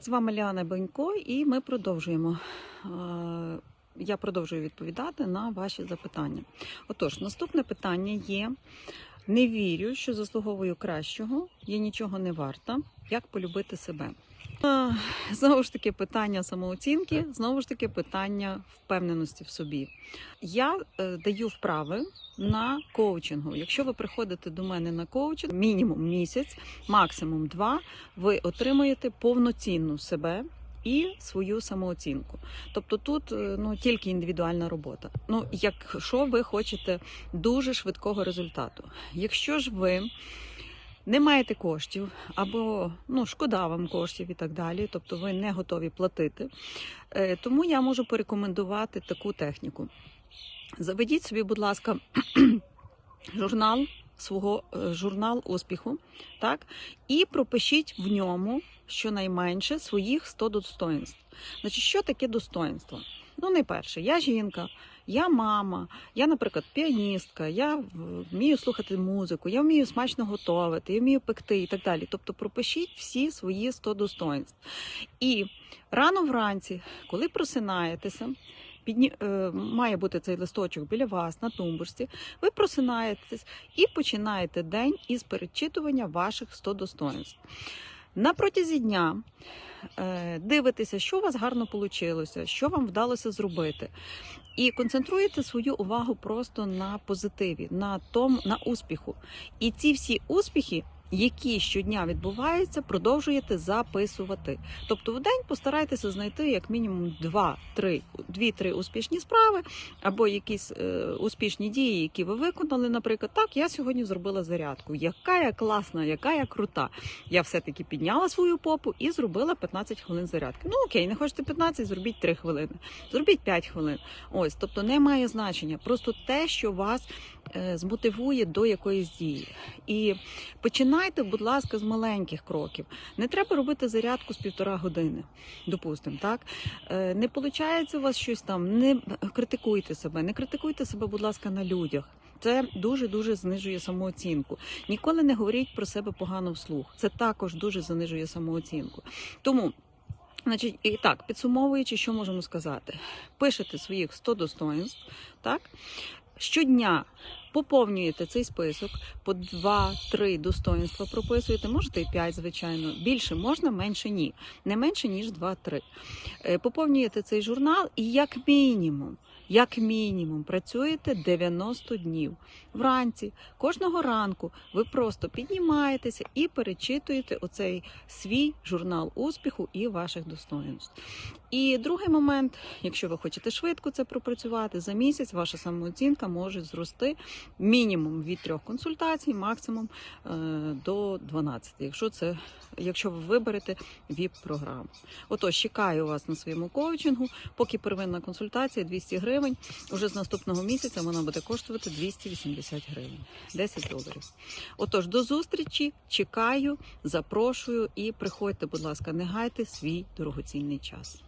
З вами Ліана Бенько, і ми продовжуємо. Е, Я продовжую відповідати на ваші запитання. Отож, наступне питання є: не вірю, що заслуговую кращого, я нічого не варта. Як полюбити себе? Знову ж таки, питання самооцінки, знову ж таки, питання впевненості в собі. Я е, даю вправи на коучингу. Якщо ви приходите до мене на коучинг, мінімум місяць, максимум два, ви отримуєте повноцінну себе. І свою самооцінку. Тобто тут е, ну тільки індивідуальна робота. Ну, якщо ви хочете дуже швидкого результату, якщо ж ви не маєте коштів, або ну шкода вам коштів і так далі, тобто ви не готові платити, е, тому я можу порекомендувати таку техніку. Заведіть собі, будь ласка, журнал свого е, журнал успіху, так, і пропишіть в ньому щонайменше своїх 100 достоинств. Значить, що таке достоинство? Ну, найперше, я жінка, я мама, я, наприклад, піаністка, я вмію слухати музику, я вмію смачно готувати, я вмію пекти і так далі. Тобто пропишіть всі свої 100 достоинств. І рано вранці, коли просинаєтеся, підні... е, має бути цей листочок біля вас на тумбурсі, ви просинаєтесь і починаєте день із перечитування ваших 100 достоинств. На протязі дня е, дивитеся, що у вас гарно вийшло, що вам вдалося зробити. І концентруєте свою увагу просто на позитиві, на том, на успіху. І ці всі успіхи, які щодня відбуваються, продовжуєте записувати. Тобто в день постарайтеся знайти як мінімум 2-3 2-3 успішні справи або якісь е, успішні дії, які ви виконали. Наприклад, так, я сьогодні зробила зарядку. Яка я класна, яка я крута. Я все-таки підняла свою попу і зробила 15 хвилин зарядки. Ну окей, не хочете 15, зробіть 3 хвилини, зробіть 5 хвилин. Ось, тобто не має значення. Просто те, що вас змотивує до якоїсь дії. І починайте, будь ласка, з маленьких кроків. Не треба робити зарядку з півтора години, допустимо, так? Е, Не виходить у вас щось там, не критикуйте себе, не критикуйте себе, будь ласка, на людях. Це дуже дуже знижує самооцінку. Ніколи не говоріть про себе погано вслух. Це також дуже занижує самооцінку. Тому, значить, і так, підсумовуючи, що можемо сказати: пишете своїх 100 достоинств, так? Щодня поповнюєте цей список по 2-3 достоинства прописуєте, можете і 5, звичайно. Більше можна, менше ні. Не менше, ніж 2-3. Е, Поповнюєте цей журнал і як мінімум, як мінімум, працюєте 90 днів. Вранці, кожного ранку ви просто піднімаєтеся і перечитуєте оцей свій журнал успіху і ваших достоинств. І другий момент, якщо ви хочете швидко це пропрацювати, за місяць ваша самооцінка може зрости мінімум від трьох консультацій, максимум е, до 12, якщо це якщо ви виберете ВІП-програму. Отож, чекаю вас на своєму коучингу. Поки первинна консультація 200 гривень. Уже з наступного місяця вона буде коштувати 280 гривень, 10 доларів. Отож, до зустрічі, чекаю, запрошую і приходьте, будь ласка, не гайте свій дорогоцінний час.